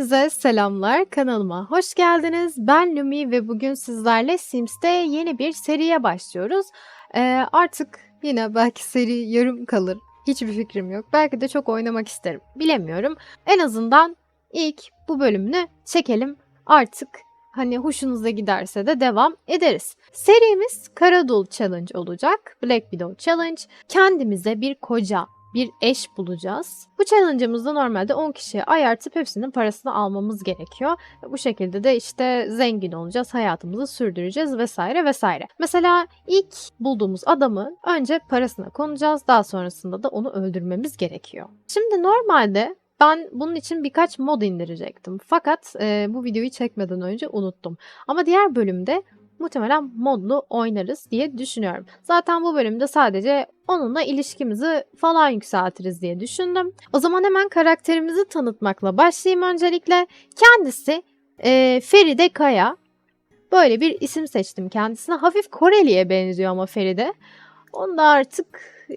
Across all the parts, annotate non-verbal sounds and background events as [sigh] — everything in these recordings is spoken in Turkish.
Hepinize selamlar kanalıma hoş geldiniz. Ben Lumi ve bugün sizlerle Sims'te yeni bir seriye başlıyoruz. Ee, artık yine belki seri yarım kalır. Hiçbir fikrim yok. Belki de çok oynamak isterim. Bilemiyorum. En azından ilk bu bölümünü çekelim. Artık hani hoşunuza giderse de devam ederiz. Serimiz Karadul Challenge olacak. Black Widow Challenge. Kendimize bir koca, bir eş bulacağız. Bu challenge'ımızda normalde 10 kişiye ayartıp hepsinin parasını almamız gerekiyor. Bu şekilde de işte zengin olacağız, hayatımızı sürdüreceğiz vesaire vesaire. Mesela ilk bulduğumuz adamı önce parasına konacağız, daha sonrasında da onu öldürmemiz gerekiyor. Şimdi normalde ben bunun için birkaç mod indirecektim. Fakat e, bu videoyu çekmeden önce unuttum. Ama diğer bölümde muhtemelen modlu oynarız diye düşünüyorum. Zaten bu bölümde sadece onunla ilişkimizi falan yükseltiriz diye düşündüm. O zaman hemen karakterimizi tanıtmakla başlayayım öncelikle. Kendisi e, Feride Kaya. Böyle bir isim seçtim kendisine. Hafif Koreli'ye benziyor ama Feride. Onda artık e,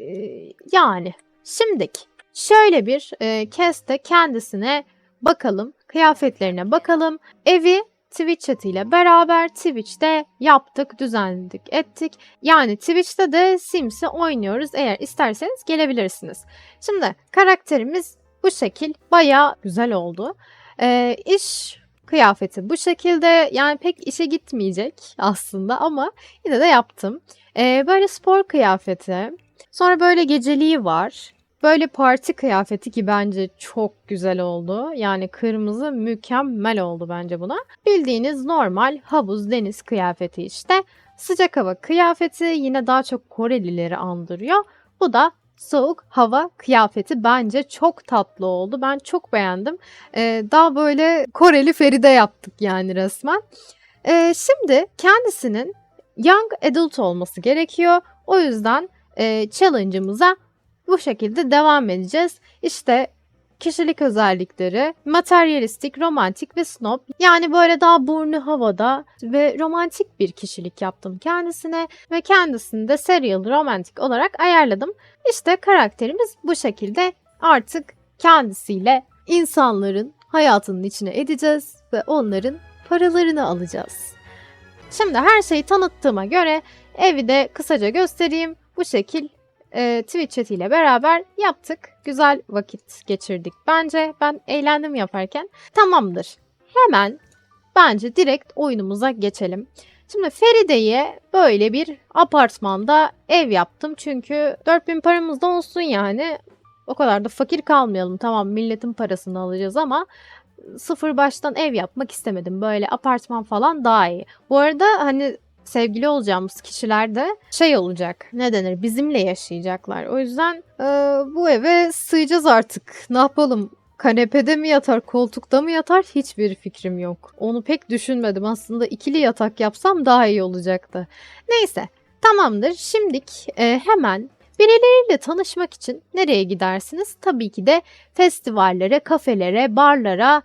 yani. Şimdiki şöyle bir e, keste kendisine bakalım. Kıyafetlerine bakalım. Evi Twitch chat'iyle beraber Twitch'te yaptık, düzenledik, ettik. Yani Twitch'te de Sims'i oynuyoruz. Eğer isterseniz gelebilirsiniz. Şimdi karakterimiz bu şekil. Baya güzel oldu. Ee, iş kıyafeti bu şekilde. Yani pek işe gitmeyecek aslında ama yine de yaptım. Ee, böyle spor kıyafeti. Sonra böyle geceliği var. Böyle parti kıyafeti ki bence çok güzel oldu. Yani kırmızı mükemmel oldu bence buna. Bildiğiniz normal havuz deniz kıyafeti işte. Sıcak hava kıyafeti yine daha çok Korelileri andırıyor. Bu da soğuk hava kıyafeti bence çok tatlı oldu. Ben çok beğendim. Ee, daha böyle Koreli Feride yaptık yani resmen. Ee, şimdi kendisinin young adult olması gerekiyor. O yüzden e, challenge'ımıza bu şekilde devam edeceğiz. İşte kişilik özellikleri, materyalistik, romantik ve snob. Yani böyle daha burnu havada ve romantik bir kişilik yaptım kendisine ve kendisini de serial romantik olarak ayarladım. İşte karakterimiz bu şekilde artık kendisiyle insanların hayatının içine edeceğiz ve onların paralarını alacağız. Şimdi her şeyi tanıttığıma göre evi de kısaca göstereyim. Bu şekil e, Twitch chat ile beraber yaptık. Güzel vakit geçirdik bence. Ben eğlendim yaparken. Tamamdır. Hemen bence direkt oyunumuza geçelim. Şimdi Feride'ye böyle bir apartmanda ev yaptım. Çünkü 4000 paramız da olsun yani. O kadar da fakir kalmayalım. Tamam milletin parasını alacağız ama sıfır baştan ev yapmak istemedim. Böyle apartman falan daha iyi. Bu arada hani sevgili olacağımız kişiler de şey olacak. Ne denir? Bizimle yaşayacaklar. O yüzden e, bu eve sığacağız artık. Ne yapalım? Kanepede mi yatar, koltukta mı yatar hiçbir fikrim yok. Onu pek düşünmedim. Aslında ikili yatak yapsam daha iyi olacaktı. Neyse, tamamdır. Şimdik e, hemen birileriyle tanışmak için nereye gidersiniz? Tabii ki de festivallere, kafelere, barlara,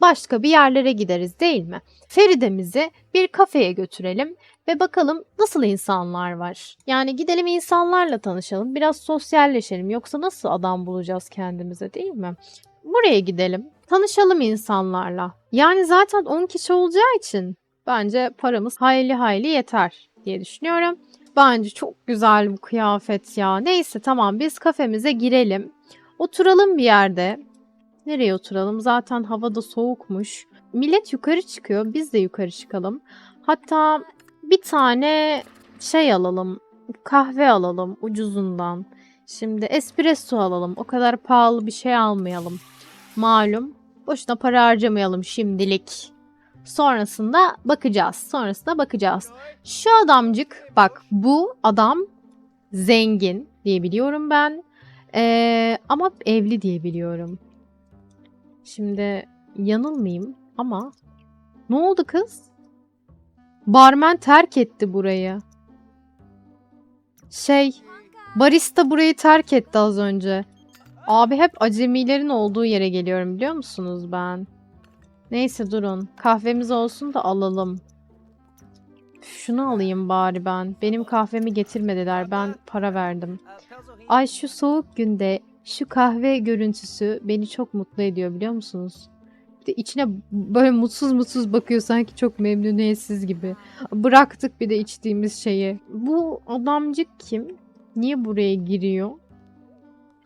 başka bir yerlere gideriz değil mi? Feride'mizi bir kafeye götürelim ve bakalım nasıl insanlar var. Yani gidelim insanlarla tanışalım, biraz sosyalleşelim. Yoksa nasıl adam bulacağız kendimize değil mi? Buraya gidelim, tanışalım insanlarla. Yani zaten 10 kişi olacağı için bence paramız hayli hayli yeter diye düşünüyorum. Bence çok güzel bu kıyafet ya. Neyse tamam biz kafemize girelim. Oturalım bir yerde. Nereye oturalım? Zaten havada soğukmuş. Millet yukarı çıkıyor. Biz de yukarı çıkalım. Hatta bir tane şey alalım. Kahve alalım ucuzundan. Şimdi espresso alalım. O kadar pahalı bir şey almayalım. Malum. Boşuna para harcamayalım şimdilik. Sonrasında bakacağız. Sonrasında bakacağız. Şu adamcık bak bu adam zengin diye biliyorum ben. Ee, ama evli diye biliyorum. Şimdi yanılmayayım ama ne oldu kız? Barmen terk etti burayı. Şey, barista burayı terk etti az önce. Abi hep acemilerin olduğu yere geliyorum biliyor musunuz ben? Neyse durun. Kahvemiz olsun da alalım. Şunu alayım bari ben. Benim kahvemi getirmediler. Ben para verdim. Ay şu soğuk günde şu kahve görüntüsü beni çok mutlu ediyor biliyor musunuz? Bir de içine böyle mutsuz mutsuz bakıyor sanki çok memnuniyetsiz gibi. Bıraktık bir de içtiğimiz şeyi. Bu adamcık kim? Niye buraya giriyor?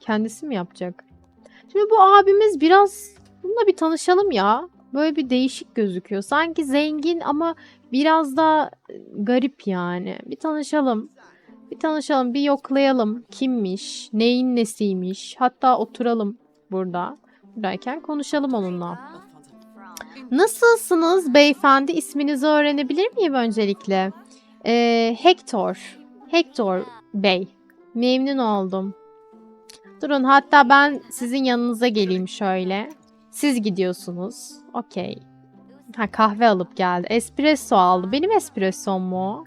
Kendisi mi yapacak? Şimdi bu abimiz biraz bununla bir tanışalım ya. Böyle bir değişik gözüküyor. Sanki zengin ama biraz da garip yani. Bir tanışalım. Bir tanışalım, bir yoklayalım. Kimmiş, neyin nesiymiş. Hatta oturalım burada. Buradayken konuşalım onunla. Nasılsınız beyefendi? İsminizi öğrenebilir miyim öncelikle? Ee, Hector. Hector Bey. Memnun oldum. Durun hatta ben sizin yanınıza geleyim şöyle. Siz gidiyorsunuz. Okey. Ha kahve alıp geldi. Espresso aldı. Benim espressom mu?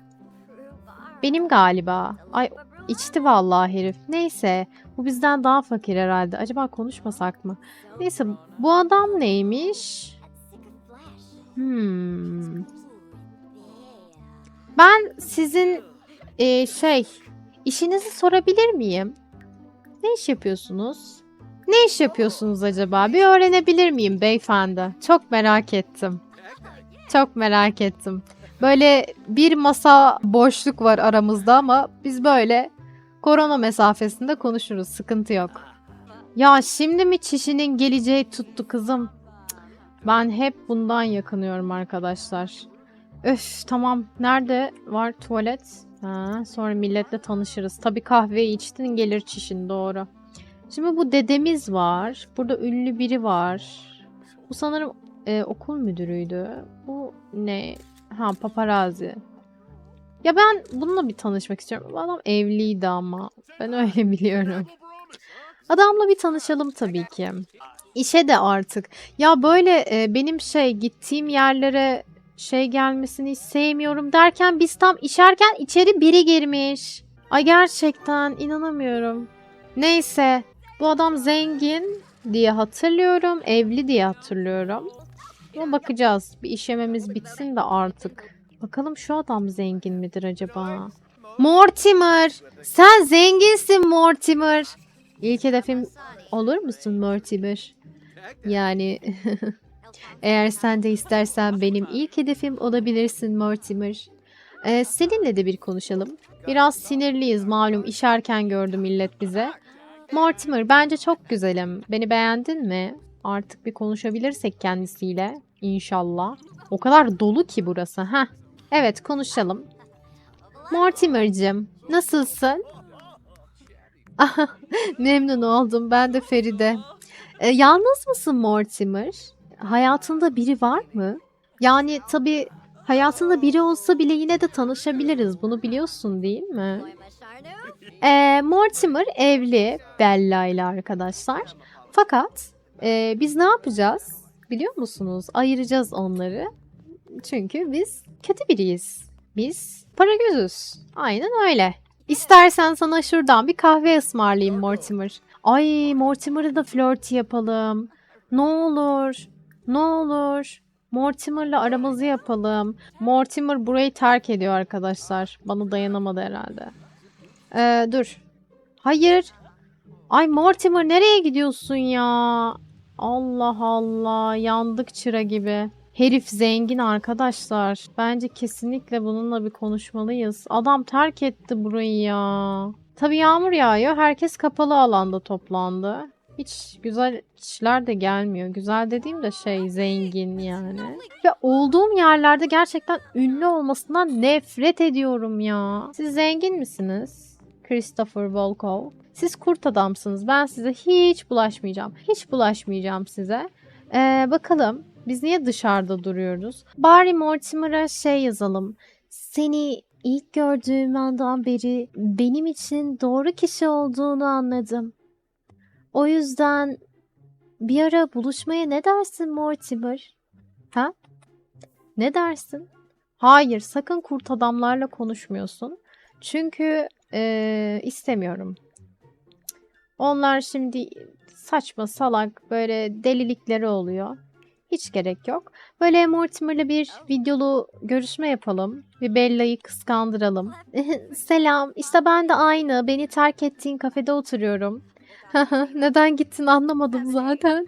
Benim galiba. Ay içti vallahi herif. Neyse. Bu bizden daha fakir herhalde. Acaba konuşmasak mı? Neyse bu adam neymiş? Hmm. Ben sizin e, şey işinizi sorabilir miyim? Ne iş yapıyorsunuz? Ne iş yapıyorsunuz acaba? Bir öğrenebilir miyim beyefendi? Çok merak ettim. Çok merak ettim. Böyle bir masa boşluk var aramızda ama biz böyle korona mesafesinde konuşuruz. Sıkıntı yok. Ya şimdi mi çişinin geleceği tuttu kızım? Ben hep bundan yakınıyorum arkadaşlar. Öf tamam. Nerede var tuvalet? Ha, sonra milletle tanışırız. Tabii kahveyi içtin gelir çişin doğru. Şimdi bu dedemiz var. Burada ünlü biri var. Bu sanırım e, okul müdürüydü. Bu ne? Ha paparazzi. Ya ben bununla bir tanışmak istiyorum. Bu adam evliydi ama. Ben öyle [laughs] biliyorum. Adamla bir tanışalım tabii ki. İşe de artık. Ya böyle e, benim şey gittiğim yerlere şey gelmesini hiç sevmiyorum derken biz tam işerken içeri biri girmiş. Ay gerçekten inanamıyorum. Neyse bu adam zengin diye hatırlıyorum. Evli diye hatırlıyorum. Ama bakacağız. Bir işlememiz bitsin de artık. Bakalım şu adam zengin midir acaba? Mortimer! Sen zenginsin Mortimer. İlk hedefim olur musun Mortimer? Yani [laughs] eğer sen de istersen benim ilk hedefim olabilirsin Mortimer. Ee, seninle de bir konuşalım. Biraz sinirliyiz malum işerken gördü millet bize. Mortimer bence çok güzelim. Beni beğendin mi? Artık bir konuşabilirsek kendisiyle. İnşallah. O kadar dolu ki burası. Heh. Evet konuşalım. Mortimer'cim nasılsın? [laughs] Memnun oldum. Ben de Feride. Ee, yalnız mısın Mortimer? Hayatında biri var mı? Yani tabii hayatında biri olsa bile yine de tanışabiliriz. Bunu biliyorsun değil mi? Ee, Mortimer evli Bella ile arkadaşlar. Fakat e, biz ne yapacağız? Biliyor musunuz? Ayıracağız onları. Çünkü biz kötü biriyiz. Biz para gözüz. Aynen öyle. İstersen sana şuradan bir kahve ısmarlayayım Mortimer. Ay Mortimer'ı da flört yapalım. Ne olur. Ne olur. Mortimer'la aramızı yapalım. Mortimer burayı terk ediyor arkadaşlar. Bana dayanamadı herhalde. Ee, dur. Hayır. Ay Mortimer nereye gidiyorsun ya? Allah Allah. Yandık çıra gibi. Herif zengin arkadaşlar. Bence kesinlikle bununla bir konuşmalıyız. Adam terk etti burayı ya. Tabii yağmur yağıyor. Herkes kapalı alanda toplandı. Hiç güzel kişiler de gelmiyor. Güzel dediğim de şey zengin yani. Ve olduğum yerlerde gerçekten ünlü olmasından nefret ediyorum ya. Siz zengin misiniz? Christopher Volkov. Siz kurt adamsınız. Ben size hiç bulaşmayacağım. Hiç bulaşmayacağım size. Ee, bakalım biz niye dışarıda duruyoruz? Bari Mortimer'a şey yazalım. Seni ilk gördüğüm andan beri benim için doğru kişi olduğunu anladım. O yüzden bir ara buluşmaya ne dersin Mortimer? Ha? Ne dersin? Hayır, sakın kurt adamlarla konuşmuyorsun. Çünkü eee, istemiyorum. Onlar şimdi saçma salak böyle delilikleri oluyor. Hiç gerek yok. Böyle Mortimer'la bir videolu görüşme yapalım. Bir Bella'yı kıskandıralım. [laughs] Selam. İşte ben de aynı. Beni terk ettiğin kafede oturuyorum. [laughs] Neden gittin anlamadım zaten.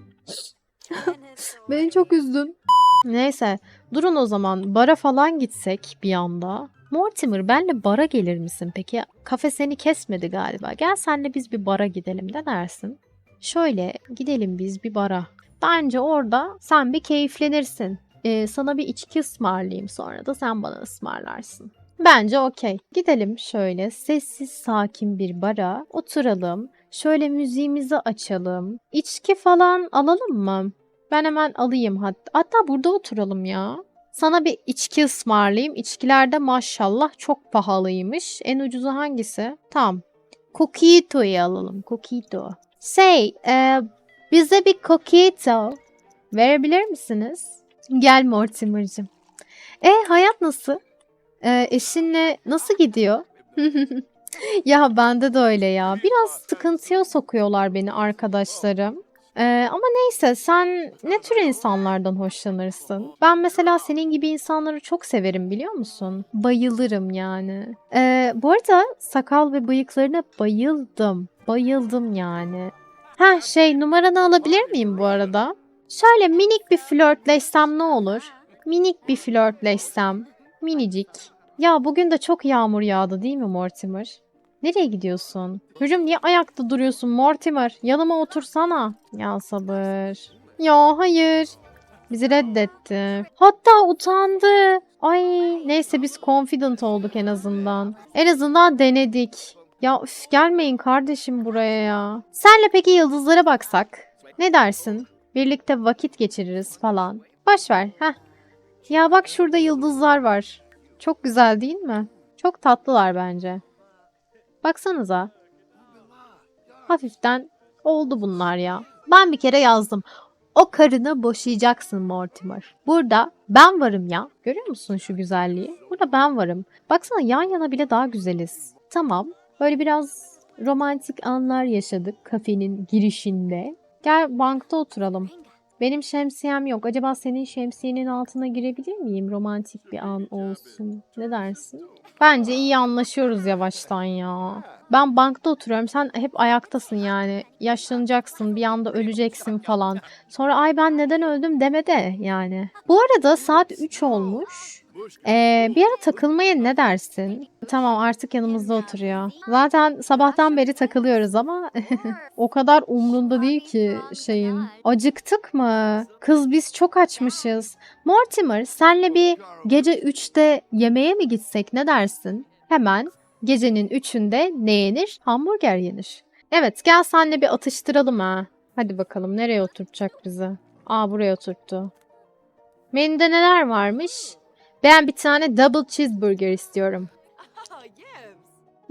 [laughs] Beni çok üzdün. Neyse durun o zaman bara falan gitsek bir anda. Mortimer benle bara gelir misin peki? Kafe seni kesmedi galiba. Gel senle biz bir bara gidelim ne dersin? Şöyle gidelim biz bir bara. Bence orada sen bir keyiflenirsin. Ee, sana bir içki ısmarlayayım sonra da sen bana ısmarlarsın. Bence okey. Gidelim şöyle sessiz sakin bir bara oturalım. Şöyle müziğimizi açalım. İçki falan alalım mı? Ben hemen alayım hatta. Hatta burada oturalım ya. Sana bir içki ısmarlayayım. İçkilerde maşallah çok pahalıymış. En ucuzu hangisi? Tamam. Coquito'yu alalım. Coquito. Şey, e, bize bir coquito verebilir misiniz? Gel Mortimer'cığım. E hayat nasıl? E, eşinle nasıl gidiyor? [laughs] ya bende de öyle ya. Biraz sıkıntıya sokuyorlar beni arkadaşlarım. Ee, ama neyse sen ne tür insanlardan hoşlanırsın? Ben mesela senin gibi insanları çok severim biliyor musun? Bayılırım yani. Ee, bu arada sakal ve bıyıklarına bayıldım. Bayıldım yani. Ha şey numaranı alabilir miyim bu arada? Şöyle minik bir flörtleşsem ne olur? Minik bir flörtleşsem. Minicik. Ya bugün de çok yağmur yağdı değil mi Mortimer? Nereye gidiyorsun? Hürüm niye ayakta duruyorsun Mortimer? Yanıma otursana. Ya sabır. Ya hayır. Bizi reddetti. Hatta utandı. Ay neyse biz confident olduk en azından. En azından denedik. Ya üf, gelmeyin kardeşim buraya ya. Senle peki yıldızlara baksak? Ne dersin? Birlikte vakit geçiririz falan. Boş ver. Heh. Ya bak şurada yıldızlar var. Çok güzel değil mi? Çok tatlılar bence. Baksanıza. Hafiften oldu bunlar ya. Ben bir kere yazdım. O karını boşayacaksın Mortimer. Burada ben varım ya. Görüyor musun şu güzelliği? Burada ben varım. Baksana yan yana bile daha güzeliz. Tamam. Böyle biraz romantik anlar yaşadık kafenin girişinde. Gel bankta oturalım. Benim şemsiyem yok. Acaba senin şemsiyenin altına girebilir miyim? Romantik bir an olsun. Ne dersin? Bence iyi anlaşıyoruz yavaştan ya. Ben bankta oturuyorum. Sen hep ayaktasın yani. Yaşlanacaksın. Bir anda öleceksin falan. Sonra ay ben neden öldüm deme de yani. Bu arada saat 3 olmuş. Ee, bir ara takılmaya ne dersin? Tamam artık yanımızda oturuyor. Zaten sabahtan beri takılıyoruz ama [laughs] o kadar umrunda değil ki şeyin. Acıktık mı? Kız biz çok açmışız. Mortimer senle bir gece 3'te yemeğe mi gitsek ne dersin? Hemen gecenin 3'ünde ne yenir? Hamburger yenir. Evet gel senle bir atıştıralım ha. Hadi bakalım nereye oturtacak bizi? Aa buraya oturttu. Menüde neler varmış? Ben bir tane double cheeseburger istiyorum.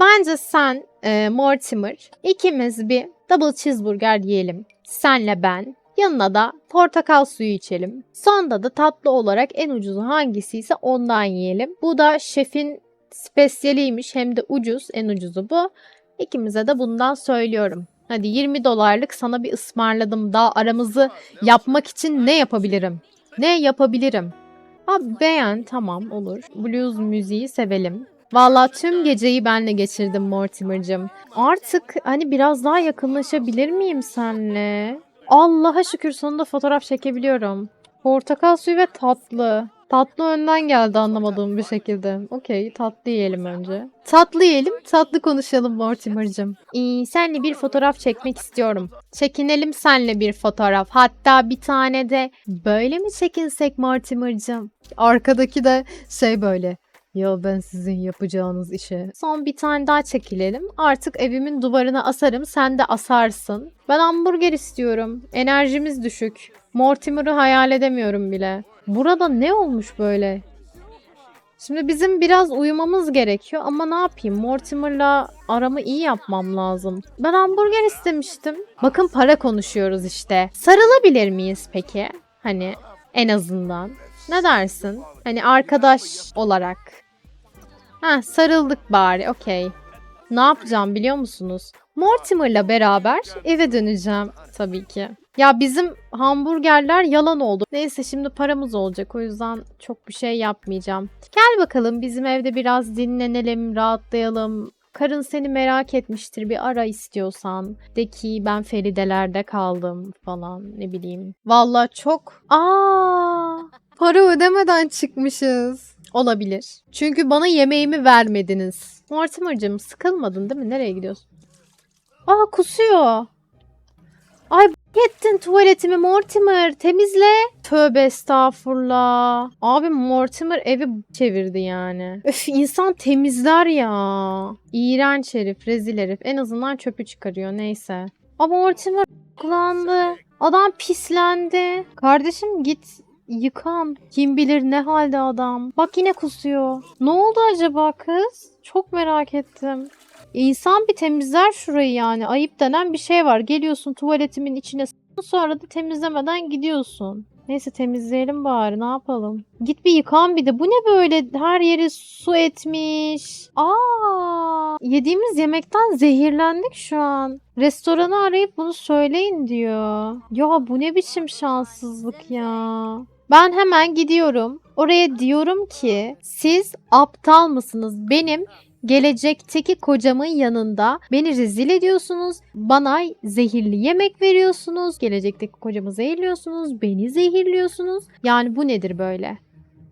Bence sen e, Mortimer ikimiz bir double cheeseburger yiyelim. Senle ben. Yanına da portakal suyu içelim. Sonda da tatlı olarak en ucuzu hangisiyse ondan yiyelim. Bu da şefin spesiyeliymiş hem de ucuz. En ucuzu bu. İkimize de bundan söylüyorum. Hadi 20 dolarlık sana bir ısmarladım. Daha aramızı yapmak için ne yapabilirim? Ne yapabilirim? Abi beğen tamam olur. Blues müziği sevelim. Valla tüm geceyi benle geçirdim Mortimer'cığım. Artık hani biraz daha yakınlaşabilir miyim senle? Allah'a şükür sonunda fotoğraf çekebiliyorum. Portakal suyu ve tatlı. Tatlı önden geldi anlamadığım bir şekilde. Okey tatlı yiyelim önce. Tatlı yiyelim tatlı konuşalım Mortimer'cığım. İyi senle bir fotoğraf çekmek istiyorum. Çekinelim senle bir fotoğraf. Hatta bir tane de böyle mi çekinsek Mortimer'cığım? Arkadaki de şey böyle. Ya ben sizin yapacağınız işe. Son bir tane daha çekilelim. Artık evimin duvarına asarım. Sen de asarsın. Ben hamburger istiyorum. Enerjimiz düşük. Mortimer'ı hayal edemiyorum bile. Burada ne olmuş böyle? Şimdi bizim biraz uyumamız gerekiyor ama ne yapayım? Mortimer'la aramı iyi yapmam lazım. Ben hamburger istemiştim. Bakın para konuşuyoruz işte. Sarılabilir miyiz peki? Hani en azından. Ne dersin? Hani arkadaş olarak. Ha sarıldık bari okey. Ne yapacağım biliyor musunuz? Mortimer'la beraber eve döneceğim tabii ki. Ya bizim hamburgerler yalan oldu. Neyse şimdi paramız olacak o yüzden çok bir şey yapmayacağım. Gel bakalım bizim evde biraz dinlenelim, rahatlayalım. Karın seni merak etmiştir bir ara istiyorsan. De ki ben Feride'lerde kaldım falan ne bileyim. Valla çok... Aa, para ödemeden çıkmışız. Olabilir. Çünkü bana yemeğimi vermediniz. Mortimer'cığım sıkılmadın değil mi? Nereye gidiyorsun? Aa kusuyor. Ay ettin tuvaletimi Mortimer temizle. Tövbe estağfurullah. Abi Mortimer evi çevirdi yani. Öf insan temizler ya. İğrenç herif rezil herif. En azından çöpü çıkarıyor neyse. Ama Mortimer kullandı. Adam pislendi. Kardeşim git yıkan. Kim bilir ne halde adam. Bak yine kusuyor. Ne oldu acaba kız? Çok merak ettim. İnsan bir temizler şurayı yani. Ayıp denen bir şey var. Geliyorsun tuvaletimin içine sonra da temizlemeden gidiyorsun. Neyse temizleyelim bari ne yapalım. Git bir yıkan bir de. Bu ne böyle her yeri su etmiş. Aa, yediğimiz yemekten zehirlendik şu an. Restoranı arayıp bunu söyleyin diyor. Ya bu ne biçim şanssızlık ya. Ben hemen gidiyorum. Oraya diyorum ki siz aptal mısınız? Benim gelecekteki kocamın yanında beni rezil ediyorsunuz. Bana zehirli yemek veriyorsunuz. Gelecekteki kocamı zehirliyorsunuz. Beni zehirliyorsunuz. Yani bu nedir böyle?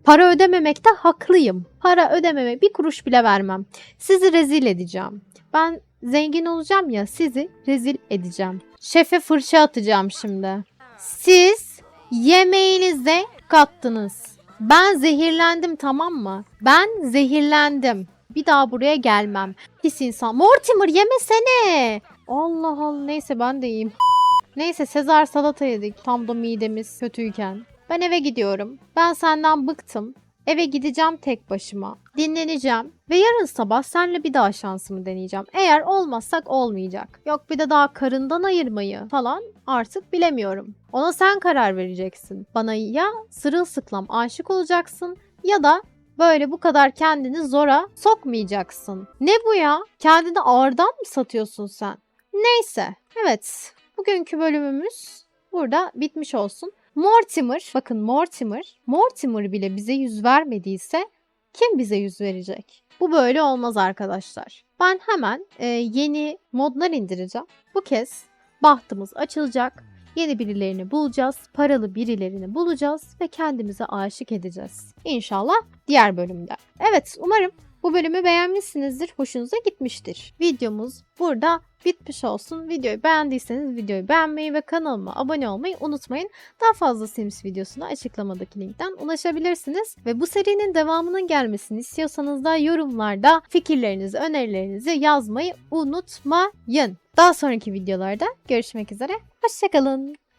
Para ödememekte haklıyım. Para ödememe bir kuruş bile vermem. Sizi rezil edeceğim. Ben zengin olacağım ya sizi rezil edeceğim. Şefe fırça atacağım şimdi. Siz yemeğinize kattınız. Ben zehirlendim tamam mı? Ben zehirlendim. Bir daha buraya gelmem. Pis insan. Mortimer yemesene. Allah Allah. Neyse ben de yiyeyim. [laughs] Neyse Sezar salata yedik. Tam da midemiz kötüyken. Ben eve gidiyorum. Ben senden bıktım. Eve gideceğim tek başıma. Dinleneceğim. Ve yarın sabah senle bir daha şansımı deneyeceğim. Eğer olmazsak olmayacak. Yok bir de daha karından ayırmayı falan artık bilemiyorum. Ona sen karar vereceksin. Bana ya sırılsıklam aşık olacaksın ya da böyle bu kadar kendini zora sokmayacaksın. Ne bu ya? Kendini ağırdan mı satıyorsun sen? Neyse. Evet. Bugünkü bölümümüz burada bitmiş olsun. Mortimer, bakın Mortimer, Mortimer bile bize yüz vermediyse kim bize yüz verecek? Bu böyle olmaz arkadaşlar. Ben hemen e, yeni modlar indireceğim. Bu kez bahtımız açılacak. Yeni birilerini bulacağız, paralı birilerini bulacağız ve kendimize aşık edeceğiz. İnşallah diğer bölümde. Evet, umarım bu bölümü beğenmişsinizdir, hoşunuza gitmiştir. Videomuz burada bitmiş olsun. Videoyu beğendiyseniz videoyu beğenmeyi ve kanalıma abone olmayı unutmayın. Daha fazla Sims videosuna açıklamadaki linkten ulaşabilirsiniz. Ve bu serinin devamının gelmesini istiyorsanız da yorumlarda fikirlerinizi, önerilerinizi yazmayı unutmayın. Daha sonraki videolarda görüşmek üzere. Hoşçakalın.